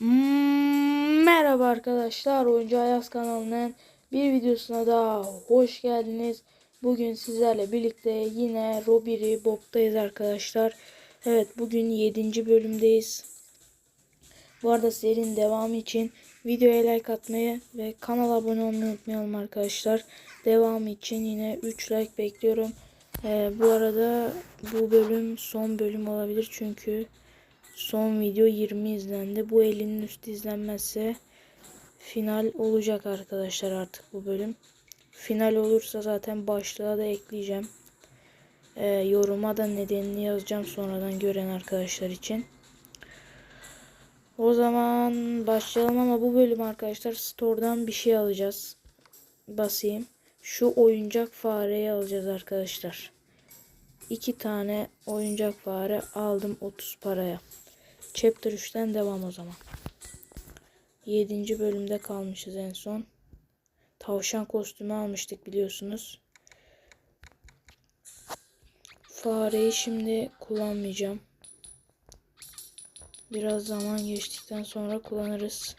Hmm, Merhaba arkadaşlar, Oyuncu Ayaz kanalının bir videosuna daha hoş geldiniz. Bugün sizlerle birlikte yine Robiri Bob'tayız arkadaşlar. Evet, bugün 7. bölümdeyiz. Bu arada serinin devamı için videoya like atmayı ve kanala abone olmayı unutmayalım arkadaşlar. Devamı için yine 3 like bekliyorum. Ee, bu arada bu bölüm son bölüm olabilir çünkü Son video 20 izlendi. Bu 50'nin üstü izlenmezse final olacak arkadaşlar artık bu bölüm. Final olursa zaten başlığa da ekleyeceğim. Ee, yoruma da nedenini yazacağım sonradan gören arkadaşlar için. O zaman başlayalım ama bu bölüm arkadaşlar store'dan bir şey alacağız. Basayım. Şu oyuncak fareyi alacağız arkadaşlar. İki tane oyuncak fare aldım 30 paraya. Chapter 3'ten devam o zaman. 7. bölümde kalmışız en son. Tavşan kostümü almıştık biliyorsunuz. Fareyi şimdi kullanmayacağım. Biraz zaman geçtikten sonra kullanırız.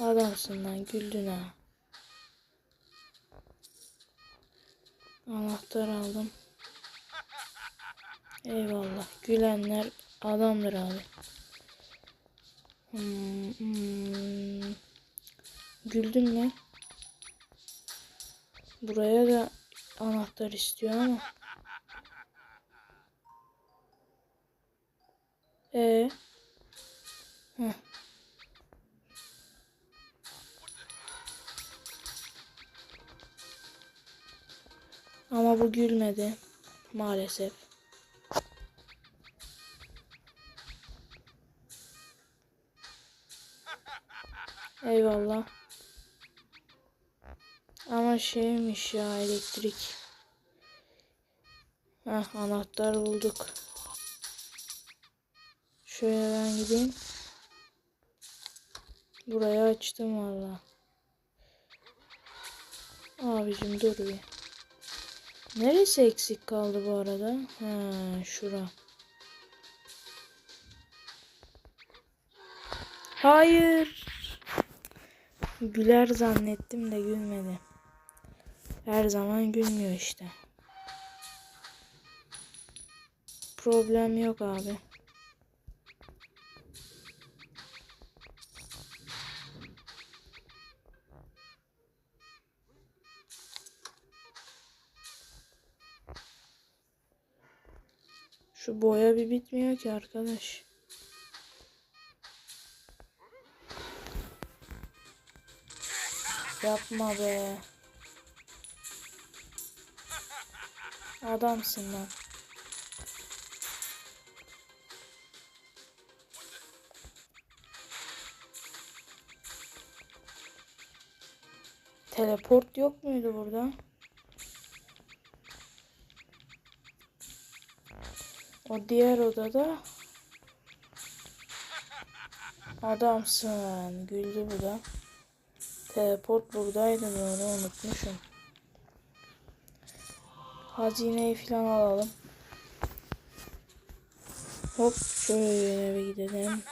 Adamsın lan güldün ha. Anahtar aldım. Eyvallah. Gülenler adamdır abi. Hmm, hmm. Güldün mü? Buraya da anahtar istiyor ama. E. Heh. Ama bu gülmedi. Maalesef. Eyvallah. Ama şeymiş ya elektrik. Heh anahtar bulduk. Şöyle ben gideyim. Burayı açtım valla. Abicim dur bir. Neresi eksik kaldı bu arada? Ha şura. Hayır. Güler zannettim de gülmedi. Her zaman gülmüyor işte. Problem yok abi. Şu boya bir bitmiyor ki arkadaş. Yapma be. Adamsın lan. Teleport yok muydu burada? O diğer odada adamsın. Güldü bu da. Teleport buradaydı böyle unutmuşum. Hazineyi falan alalım. Hop şöyle eve gidelim.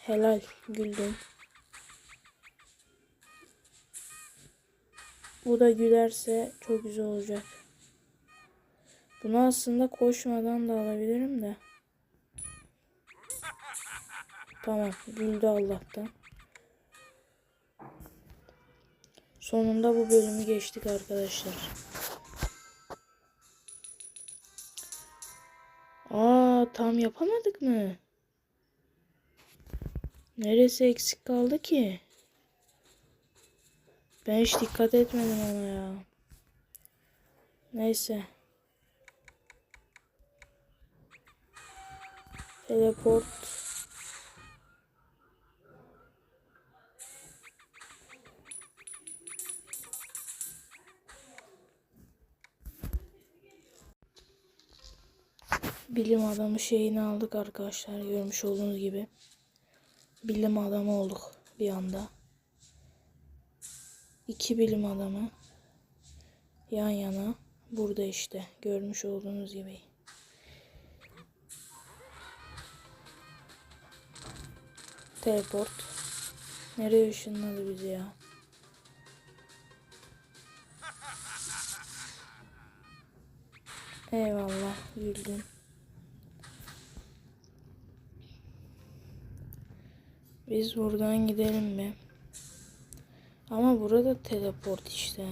Helal güldüm. Bu da gülerse çok güzel olacak. Bunu aslında koşmadan da alabilirim de. Tamam güldü Allah'tan. Sonunda bu bölümü geçtik arkadaşlar. Aa tam yapamadık mı? Neresi eksik kaldı ki? Ben hiç dikkat etmedim ona ya. Neyse. Teleport. Bilim adamı şeyini aldık arkadaşlar. Görmüş olduğunuz gibi. Bilim adamı olduk bir anda. İki bilim adamı yan yana burada işte görmüş olduğunuz gibi. Teleport. Nereye ışınladı bizi ya? Eyvallah güldün. Biz buradan gidelim mi? Ama burada teleport işte.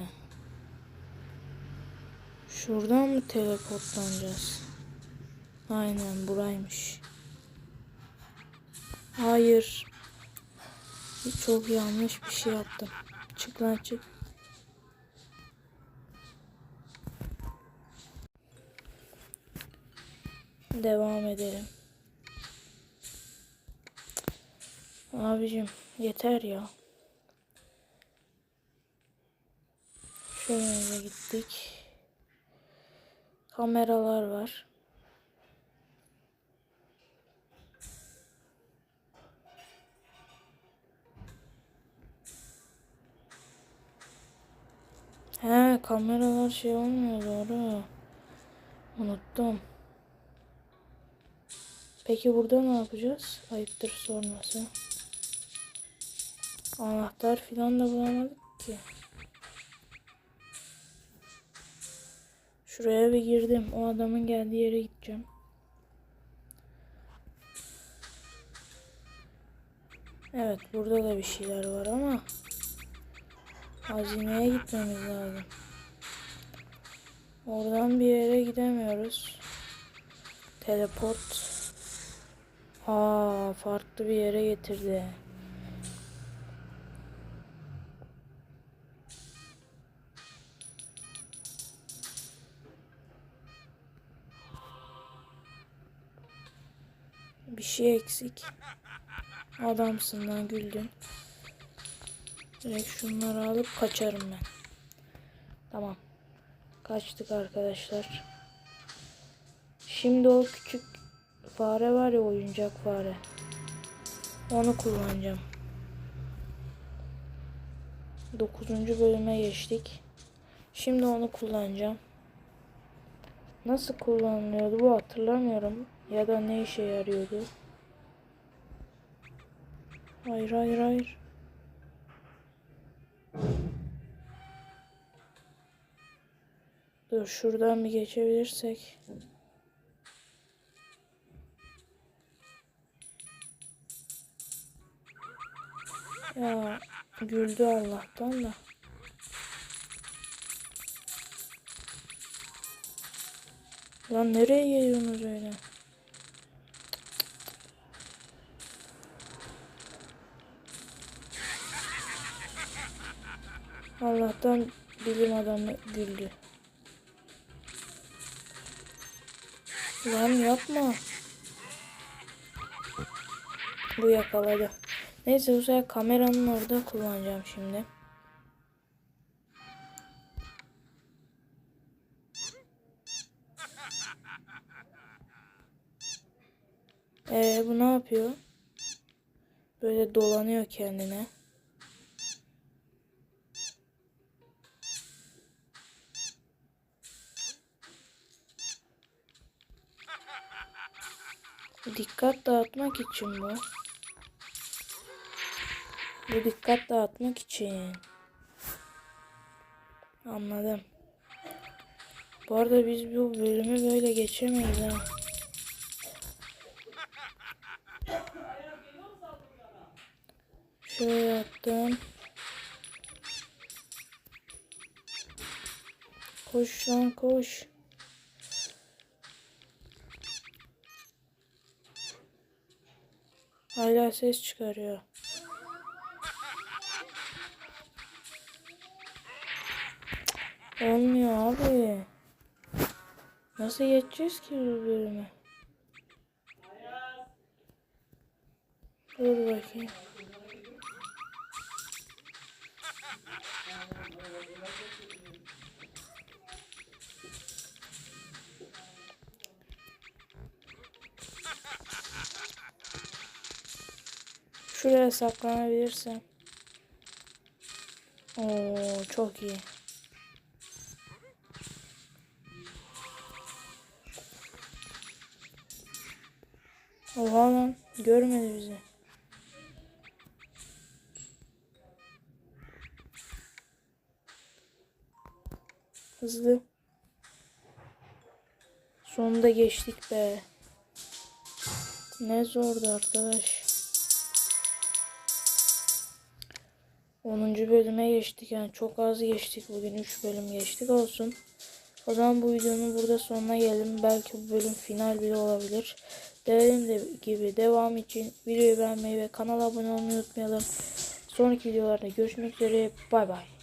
Şuradan mı teleportlanacağız? Aynen buraymış. Hayır. Çok yanlış bir şey yaptım. Çık lan çık. Devam edelim. Abicim yeter ya. Şöyle gittik. Kameralar var. He kameralar şey olmuyor doğru. Unuttum. Peki burada ne yapacağız? Ayıptır sorması. Anahtar filan da bulamadık ki. Şuraya bir girdim. O adamın geldiği yere gideceğim. Evet burada da bir şeyler var ama hazineye gitmemiz lazım. Oradan bir yere gidemiyoruz. Teleport. Aa farklı bir yere getirdi. Bir şey eksik. Adamsın lan güldün. Direkt şunları alıp kaçarım ben. Tamam. Kaçtık arkadaşlar. Şimdi o küçük fare var ya oyuncak fare. Onu kullanacağım. 9. bölüme geçtik. Şimdi onu kullanacağım. Nasıl kullanılıyordu bu hatırlamıyorum. Ya da ne işe yarıyordu. Hayır hayır hayır. Dur şuradan bir geçebilirsek. Ya güldü Allah'tan da. Lan nereye geliyorsunuz öyle? Allah'tan bilim adamı güldü. Lan yapma. Bu yakaladı. Neyse bu sefer kameranın orada kullanacağım şimdi. Ee bu ne yapıyor? Böyle dolanıyor kendine. Dikkat dağıtmak için bu. Bu dikkat dağıtmak için. Anladım. Bu arada biz bu bölümü böyle geçemeyiz ha. Şöyle yaptım. Koş lan koş. Hala ses çıkarıyor. Olmuyor abi. Nasıl geçeceğiz ki bu bölümü? Dur bakayım. Şuraya saklanabilirsem. Oo çok iyi. Oha lan görmedi bizi. Hızlı. Sonunda geçtik be. Ne zordu arkadaş. 10. bölüme geçtik yani çok az geçtik bugün 3 bölüm geçtik olsun. O zaman bu videonun burada sonuna geldim. Belki bu bölüm final bile olabilir. Dediğim de gibi devam için videoyu beğenmeyi ve kanala abone olmayı unutmayalım. Sonraki videolarda görüşmek üzere. Bay bay.